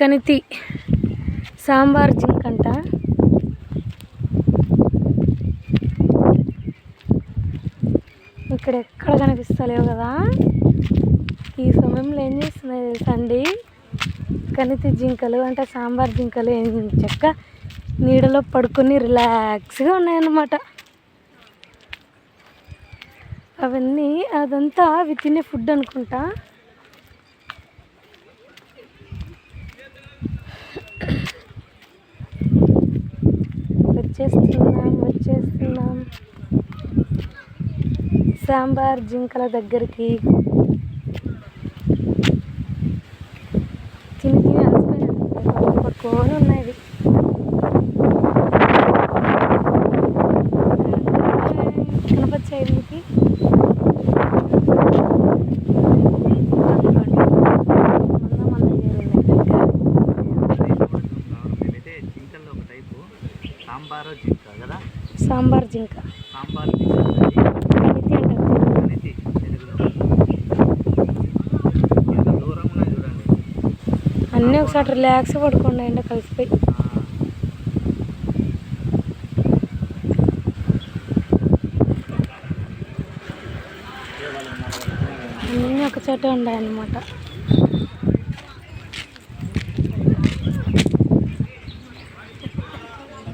Kanithi sambar zinc అంట. ఇక్కడ ఎక్కడ కనిపిస్తలేవు కదా? ఈ సమయంలో ఏం చేస్తున్నాయి తెలుసండి కనితి జింకలు అంటే సాంబార్ జింకలు ఏం చెక్క నీడలో పడుకొని రిలాక్స్గా ఉన్నాయన్నమాట. అవన్నీ అదంతా అవి తినే ఫుడ్ అనుకుంటా. వచ్చేస్తున్నాం వచ్చేస్తున్నాం. సాంబార్ జింకల దగ్గరికి. తిని తిని అలసిపోయినాను పట్టుకొని ఉన్నాయి కనపచ్చాయి మీకు సాంబార్ జింక కదా? సాంబార్ జింక. సాంబార్ జింక అనేది తెలుగులో. ఎంత చూడండి. అన్నీ ఒకసారి రిలాక్స్ పడుకోండి ఎండ కలిసిపోయి. అన్నీ ఒక చోట ఉన్నాయన్నమాట